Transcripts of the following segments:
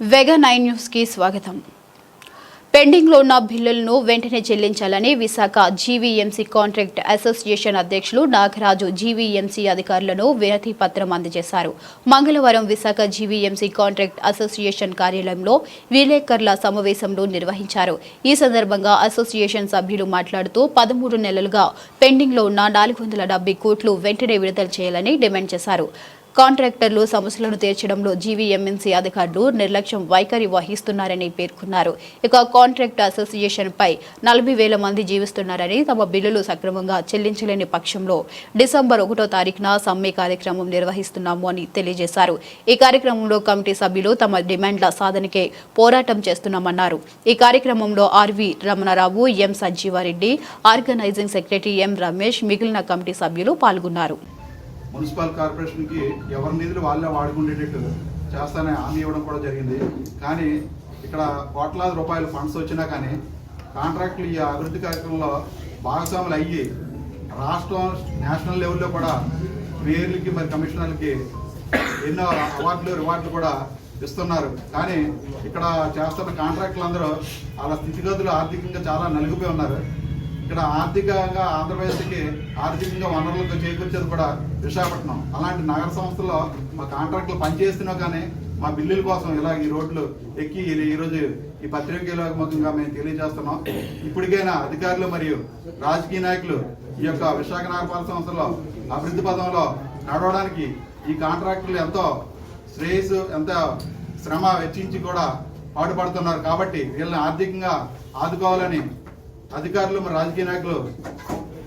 వెగా nine న్యూస్కి స్వాగతం. పెండింగ్లో ఉన్న బిల్లులను వెంటనే చెల్లించాలని విశాఖ జీవీఎంసీ కాంట్రాక్ట్ అసోసియేషన్ అధ్యక్షులు నాగరాజు జీవీఎంసీ అధికారులను వినతి పత్రం అందజేశారు. మంగళవారం విశాఖ జీవీఎంసీ కాంట్రాక్ట్ అసోసియేషన్ కార్యాలయంలో విలేకరుల సమావేశంలో నిర్వహించారు. ఈ సందర్భంగా అసోసియేషన్ సభ్యులు మాట్లాడుతూ పదమూడు నెలలుగా పెండింగ్లో ఉన్న నాలుగు వందల కోట్లు వెంటనే విడుదల చేయాలని డిమాండ్ చేశారు. కాంట్రాక్టర్లు సమస్యలను తీర్చడంలో జీవీఎంఎన్సీ అధికారులు నిర్లక్ష్యం వైఖరి వహిస్తున్నారని పేర్కొన్నారు. ఇక కాంట్రాక్ట్ అసోసియేషన్ పై నలభై వేల మంది జీవిస్తున్నారని తమ బిల్లులు సక్రమంగా చెల్లించలేని పక్షంలో డిసెంబర్ ఒకటో తారీఖున సమ్మె కార్యక్రమం నిర్వహిస్తున్నాము అని తెలియజేశారు. ఈ కార్యక్రమంలో కమిటీ సభ్యులు తమ డిమాండ్ల సాధనకే పోరాటం చేస్తున్నామన్నారు. ఈ కార్యక్రమంలో R V Ramanarao M Sanjeevareddy organising secretary M Ramesh మిగిలిన కమిటీ సభ్యులు పాల్గొన్నారు. మున్సిపల్ కార్పొరేషన్కి ఎవరి నిధులు వాళ్ళే వాడుకునేటట్టు చేస్తానని హామీ ఇవ్వడం కూడా జరిగింది. కానీ ఇక్కడ కోట్లాది రూపాయల ఫండ్స్ వచ్చినా కానీ కాంట్రాక్టులు ఈ అభివృద్ధి కార్యక్రమంలో భాగస్వాములు అయ్యి రాష్ట్రం నేషనల్ లెవెల్లో కూడా మేయర్లకి మరి కమిషనర్లకి ఎన్నో అవార్డులు రివార్డులు కూడా ఇస్తున్నారు. కానీ ఇక్కడ చేస్తున్న కాంట్రాక్టులు అందరూ వాళ్ళ స్థితిగతులు ఆర్థికంగా చాలా నలిగిపోయి ఉన్నారు. ఇక్కడ ఆర్థికంగా ఆంధ్రప్రదేశ్కి ఆర్థికంగా వనరులకు చేకూర్చేది కూడా విశాఖపట్నం. అలాంటి నగర సంస్థల్లో మా కాంట్రాక్టులు పనిచేస్తున్నా కానీ మా బిల్లుల కోసం ఇలా ఈ రోడ్లు ఎక్కి ఈరోజు ఈ పత్రికముఖంగా మేము తెలియజేస్తున్నాం. ఇప్పటికైనా అధికారులు మరియు రాజకీయ నాయకులు ఈ యొక్క విశాఖ నగరపాలక సంస్థలో అభివృద్ధి పదంలో నడవడానికి ఈ కాంట్రాక్టులు ఎంతో శ్రేయస్సు ఎంత శ్రమ వెచ్చించి కూడా పాటుపడుతున్నారు. కాబట్టి వీళ్ళని ఆర్థికంగా ఆదుకోవాలని అధికారులు మరి రాజకీయ నాయకులు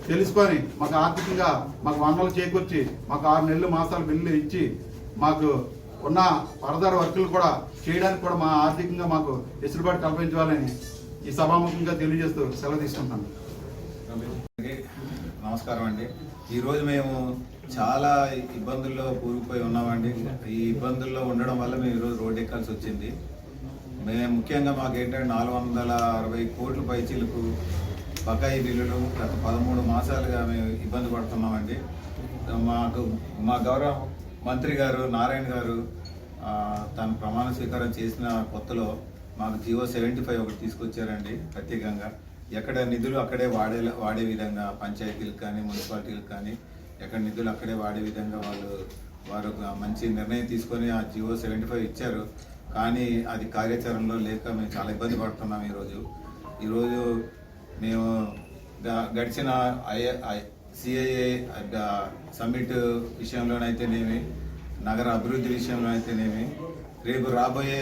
తెలుసుకొని మాకు ఆర్థికంగా మాకు వనరులు చేకూర్చి మాకు ఆరు నెలలు మాసాలు బిల్లు ఇచ్చి మాకు ఉన్న ఫర్దర్ వర్కులు కూడా చేయడానికి కూడా మా ఆర్థికంగా మాకు వెసులుబాటు కల్పించాలని ఈ సభాముఖంగా తెలియజేస్తూ సెలవు తీసుకుంటాను నమస్కారం అండి. ఈరోజు మేము చాలా ఇబ్బందుల్లో కూరుకుపోయి ఉన్నామండి. ఈ ఇబ్బందుల్లో ఉండడం వల్ల మేము ఈరోజు రోడ్డు ఎక్కాల్సి వచ్చింది. మేము ముఖ్యంగా మాకు ఏంటంటే నాలుగు వందల అరవై కోట్ల పైచీలకు బకాయి బిల్లులు గత పదమూడు మాసాలుగా మేము ఇబ్బంది పడుతున్నామండి. మాకు మా గౌరవ మంత్రి గారు నారాయణ గారు తన తను ప్రమాణ స్వీకారం చేసిన కొత్తలో మాకు జియో సెవెంటీ ఫైవ్ ఒకటి తీసుకొచ్చారండి ప్రత్యేకంగా. ఎక్కడ నిధులు అక్కడే వాడే వాడే విధంగా పంచాయతీలకు కానీ మున్సిపాలిటీలకు కానీ ఎక్కడ నిధులు అక్కడే వాడే విధంగా వాళ్ళు వారు ఒక మంచి నిర్ణయం తీసుకొని ఆ జియో సెవెంటీ ఫైవ్ ఇచ్చారు. కానీ అది కార్యాచరణలో లేక మేము చాలా ఇబ్బంది పడుతున్నాం ఈరోజు. ఈరోజు మేము గ- గడిచిన ఐ సిఐఏ సమ్మిట్ విషయంలోనైతేనేమి నగర అభివృద్ధి విషయంలో అయితేనేమి రేపు రాబోయే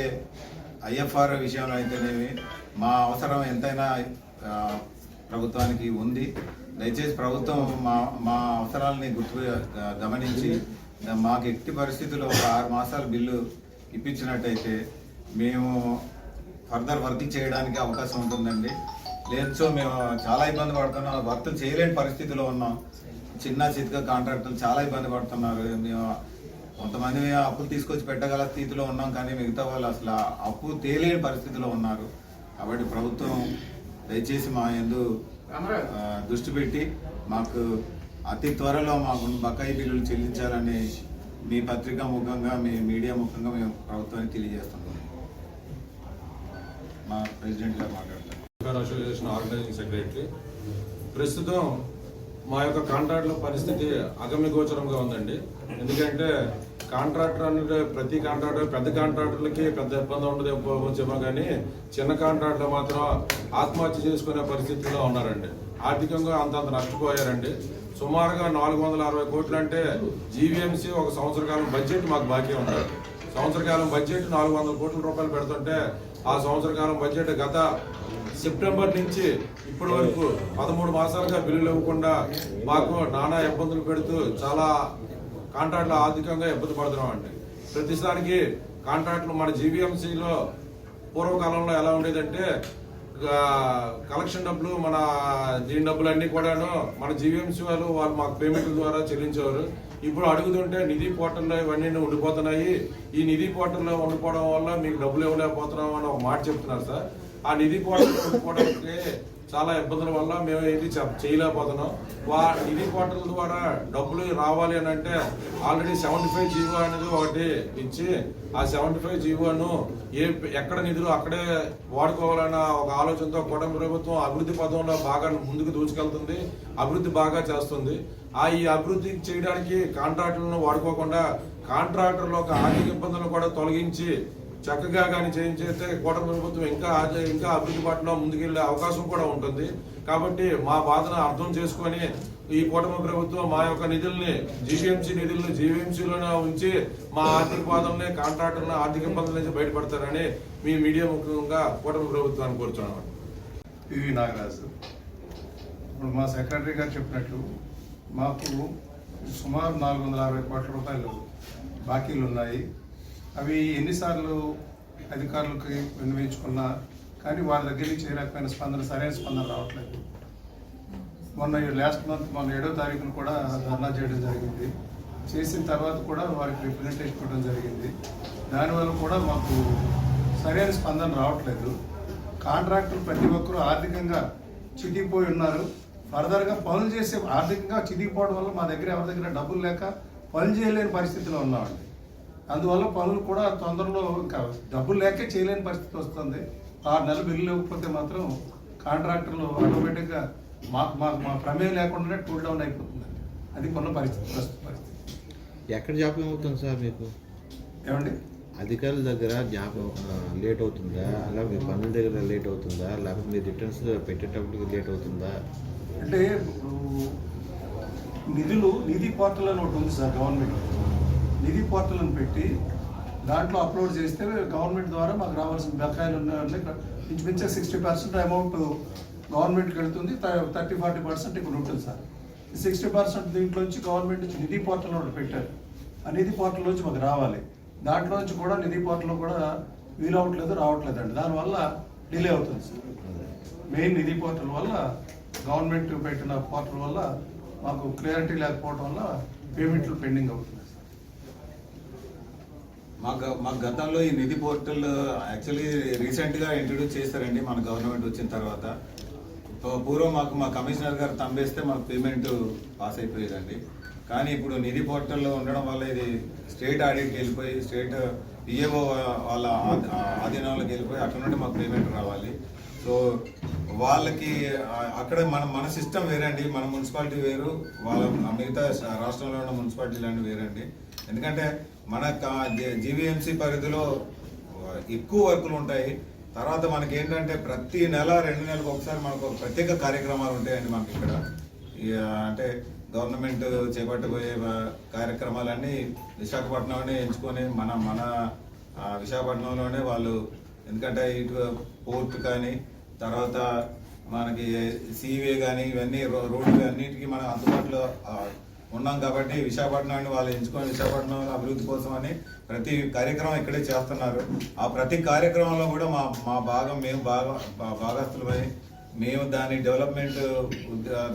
ఐఎఫ్ఆర్ విషయంలో అయితేనేమి మా అవసరం ఎంతైనా ప్రభుత్వానికి ఉంది. దయచేసి ప్రభుత్వం మా మా అవసరాలని గుర్తు గమనించి మాకు ఎట్టి పరిస్థితుల్లో ఒక ఆరు మాసాల బిల్లు ఇప్పించినట్టయితే మేము ఫర్దర్ వర్క్ చేయడానికి అవకాశం ఉంటుందండి. లేదో మేము చాలా ఇబ్బంది పడుతున్నాం. వర్క్ చేయలేని పరిస్థితిలో ఉన్నాం. చిన్న చితక కాంట్రాక్టర్లు చాలా ఇబ్బంది పడుతున్నారు. మేము కొంతమంది అప్పులు తీసుకొచ్చి పెట్టగల స్థితిలో ఉన్నాం కానీ మిగతా వాళ్ళు అసలు అప్పు తేలేని పరిస్థితిలో ఉన్నారు. కాబట్టి ప్రభుత్వం దయచేసి మా ఎందు దృష్టి పెట్టి మాకు అతి త్వరలో మాకు బకాయి బిల్లులు చెల్లించాలని మీ పత్రికా ముఖంగా మీ మీడియా ముఖంగా మేము ప్రభుత్వానికి తెలియజేస్తున్నాం. మా ప్రెసిడెంట్ గారు మాట్లాడతారు అసోసియేషన్ ఆర్గనైజింగ్ సెక్రటరీ ప్రస్తుతం మా యొక్క కాంట్రాక్టుల పరిస్థితి అగమ్యగోచరంగా ఉందండి. ఎందుకంటే కాంట్రాక్టర్ అంటే ప్రతి కాంట్రాక్టర్ పెద్ద కాంట్రాక్టర్లకి పెద్ద ఇబ్బంది ఉండదు ఏమో కానీ చిన్న కాంట్రాక్టర్లు మాత్రం ఆత్మహత్య చేసుకునే పరిస్థితిలో ఉన్నారండి. ఆర్థికంగా అంతంత నష్టపోయారండి. సుమారుగా నాలుగు వందల అరవై కోట్లు అంటే జీవీఎంసీ ఒక సంవత్సర కాలం బడ్జెట్ మాకు బాకీ ఉంటుంది. సంవత్సర కాలం బడ్జెట్ నాలుగు వందల కోట్ల రూపాయలు పెడుతుంటే ఆ సంవత్సర కాలం బడ్జెట్ గత సెప్టెంబర్ నుంచి ఇప్పటి వరకు పదమూడు మాసాలుగా బిల్లులు ఇవ్వకుండా మాకు నానా ఇబ్బందులు పెడుతూ చాలా కాంట్రాక్టులు ఆర్థికంగా ఇబ్బంది పడుతున్నాం అండి. ప్రతిసారికి కాంట్రాక్టులు మన జీవీఎంసీలో పూర్వకాలంలో ఎలా ఉండేదంటే కలెక్షన్ డబ్బులు మన దీని డబ్బులు అన్ని కూడాను మన జీవీఎంసీ వాళ్ళు వాళ్ళు మాకు పేమెంట్ ద్వారా చెల్లించేవారు. ఇప్పుడు అడుగుతుంటే నిధి పోర్టల్లో ఇవన్నీ ఉండిపోతున్నాయి. ఈ నిధి పోర్టల్లో ఉండిపోవడం వల్ల మీకు డబ్బులు ఇవ్వలేకపోతున్నాం అని ఒక మాట చెప్తున్నారు సార్. ఆ నిధి పోర్టల్ ఉండిపోవడానికి చాలా ఇబ్బందుల వల్ల మేము ఇది చెప్- చేయలేకపోతున్నాం. వా ఇది పోర్టల్ ద్వారా డబ్బులు రావాలి అని అంటే ఆల్రెడీ సెవెంటీ ఫైవ్ జీవో అనేది ఒకటి ఇచ్చి ఆ సెవెంటీ ఫైవ్ జీవోను ఏ ఎక్కడ నిధులు అక్కడే వాడుకోవాలన్న ఒక ఆలోచనతో కూటమి ప్రభుత్వం అభివృద్ధి పదంలో బాగా ముందుకు దూసుకెళ్తుంది అభివృద్ధి బాగా చేస్తుంది. ఆ ఈ అభివృద్ధి చేయడానికి కాంట్రాక్టులను వాడుకోకుండా కాంట్రాక్టర్ల యొక్క ఆర్థిక ఇబ్బందులను కూడా తొలగించి చక్కగా కానీ చేయించేస్తే కూటమి ప్రభుత్వం ఇంకా ఇంకా అభివృద్ధి పట్ల ముందుకెళ్ళే అవకాశం కూడా ఉంటుంది. కాబట్టి మా బాధను అర్థం చేసుకొని ఈ కూటమి ప్రభుత్వం మా యొక్క నిధుల్ని జీవీఎంసీ నిధులను జీవీఎంసీలోనే ఉంచి మా ఆర్థిక బాధల్ని కాంట్రాక్టర్ల ఆర్థిక ఇబ్బందుల నుంచి బయటపడతారని మీ మీడియా ముఖ్యంగా కూటమి ప్రభుత్వాన్ని కోరుతున్నాను పివి నాగరాజు ఇప్పుడు మా సెక్రటరీ గారు చెప్పినట్లు మాకు సుమారు నాలుగు వందల అరవై కోట్ల రూపాయలు బాకీలు ఉన్నాయి అవి ఎన్నిసార్లు అధికారులకి విన్నవించుకున్నా కానీ వారి దగ్గర నుంచి ఏ రకమైన స్పందన సరైన స్పందన రావట్లేదు. మొన్న లాస్ట్ మంత్ మొన్న ఏడో తారీఖున కూడా ధర్నా చేయడం జరిగింది. చేసిన తర్వాత కూడా వారికి రిప్రజెంటేషన్ ఇవ్వడం జరిగింది. దానివల్ల కూడా మాకు సరైన స్పందన రావట్లేదు. కాంట్రాక్టులు ప్రతి ఒక్కరూ ఆర్థికంగా చితికిపోయి ఉన్నారు. ఫర్దర్గా పనులు చేసే ఆర్థికంగా చితికిపోవడం వల్ల మా దగ్గర ఎవరి దగ్గర డబ్బులు లేక పనులు చేయలేని పరిస్థితిలో ఉన్నామండి. అందువల్ల పనులు కూడా తొందరలో ఇంకా డబ్బులు లేకే చేయలేని పరిస్థితి వస్తుంది. ఆరు నెలలు బిల్లు లేకపోతే మాత్రం కాంట్రాక్టర్లు ఆటోమేటిక్గా మాకు మాకు మా ప్రమేయం లేకుండానే టూల్ డౌన్ అయిపోతుందండి అది కొన్న పరిస్థితి ప్రస్తుత పరిస్థితి. ఎక్కడ జ్ఞాపకం అవుతుంది సార్ మీకు? ఏమండి? అధికారుల దగ్గర జ్ఞాపకం లేట్ అవుతుందా? అలా మీ పనుల దగ్గర లేట్ అవుతుందా? లేకపోతే మీ రిటర్న్స్ పెట్టేటప్పటికి లేట్ అవుతుందా? అంటే ఇప్పుడు నిధులు నిధి పోర్టల్ అని ఒకటి ఉంది సార్ గవర్నమెంట్. నిధి పోర్టల్ని పెట్టి దాంట్లో అప్లోడ్ చేస్తే గవర్నమెంట్ ద్వారా మాకు రావాల్సిన బకాయిలు ఉన్నాయని ఇంచుమించు సిక్స్టీ పర్సెంట్ అమౌంట్ గవర్నమెంట్కి వెళ్తుంది థర్టీ ఫార్టీ పర్సెంట్ ఇక్కడ ఉంటుంది సార్. సిక్స్టీ పర్సెంట్ దీంట్లోంచి గవర్నమెంట్ నుంచి నిధి పోర్టల్ ఒకటి పెట్టారు. ఆ నిధి పోర్టల్ నుంచి మాకు రావాలి. దాంట్లో నుంచి కూడా నిధి పోర్టల్ కూడా వీలవట్లేదు రావట్లేదు అండి. దానివల్ల డిలే అవుతుంది సార్. మెయిన్ నిధి పోర్టల్ వల్ల గవర్నమెంట్ పెట్టిన పోర్టల్ వల్ల మాకు క్లియారిటీ లేకపోవడం వల్ల పేమెంట్లు పెండింగ్ అవుతుంది. మా మా గతంలో ఈ నిధి పోర్టల్ యాక్చువల్లీ రీసెంట్గా ఇంట్రడ్యూస్ చేశారండి మన గవర్నమెంట్ వచ్చిన తర్వాత. పూర్వం మాకు మా కమిషనర్ గారు తంబేస్తే మాకు పేమెంట్ పాస్ అయిపోయేదండి. కానీ ఇప్పుడు నిధి పోర్టల్లో ఉండడం వల్ల ఇది స్టేట్ ఆడిట్కి వెళ్ళిపోయి స్టేట్ పిఏఓ వాళ్ళ ఆధీనంలోకి వెళ్ళిపోయి అక్కడ నుండి మాకు పేమెంట్ రావాలి. సో వాళ్ళకి అక్కడ మన మన సిస్టమ్ వేరండి. మన మున్సిపాలిటీ వేరు. వాళ్ళ మిగతా రాష్ట్రంలో ఉన్న మున్సిపాలిటీలు అన్ని వేరండి. ఎందుకంటే మన జీవీఎంసీ పరిధిలో ఎక్కువ వర్కులు ఉంటాయి. తర్వాత మనకి ఏంటంటే ప్రతి నెల రెండు నెలలకు ఒకసారి మనకు ఒక ప్రత్యేక కార్యక్రమాలు ఉంటాయండి మనకి ఇక్కడ. అంటే గవర్నమెంట్ చేపట్టబోయే కార్యక్రమాలన్నీ విశాఖపట్నంలోనే ఎంచుకొని మన మన విశాఖపట్నంలోనే వాళ్ళు ఎందుకంటే ఇటు పోర్ట్ కానీ తర్వాత మనకి సీవే కానీ ఇవన్నీ రో- రోడ్లు అన్నిటికీ మనం అందుబాటులో ఉన్నాం కాబట్టి విశాఖపట్నాన్ని వాళ్ళు ఎంచుకొని విశాఖపట్నం అభివృద్ధి కోసం అని ప్రతి కార్యక్రమం ఇక్కడే చేస్తున్నారు. ఆ ప్రతి కార్యక్రమంలో కూడా మా మా భాగం మేము బాగా భాగస్థులమై మేము దాని డెవలప్మెంట్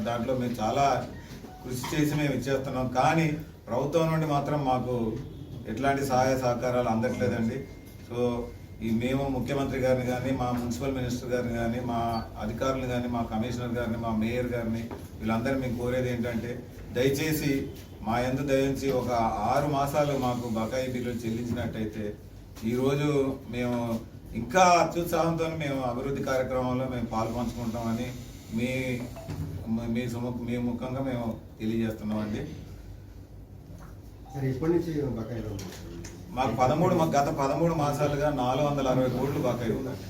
దాంట్లో మేము చాలా కృషి చేసి మేము ఇచ్చేస్తున్నాం. కానీ ప్రభుత్వం నుండి మాత్రం మాకు ఎట్లాంటి సహాయ సహకారాలు అందట్లేదండి. సో ఈ మేము ముఖ్యమంత్రి గారిని కానీ మా మున్సిపల్ మినిస్టర్ గారిని కానీ మా అధికారులు కానీ మా కమిషనర్ గారిని మా మేయర్ గారిని వీళ్ళందరూ మేము కోరేది ఏంటంటే దయచేసి మా ఎందు దయించి ఒక ఆరు మాసాలు మాకు బకాయి బిల్లులు చెల్లించినట్టయితే ఈరోజు మేము ఇంకా అత్యుత్సాహంతో మేము అభివృద్ధి కార్యక్రమంలో మేము పాల్పంచుకుంటామని మీ మీ సుము మీ ముఖంగా మేము తెలియజేస్తున్నామండి. మాకు పదమూడు మాకు గత పదమూడు మాసాలుగా నాలుగు వందల అరవై కోట్లు బకాయి ఉందండి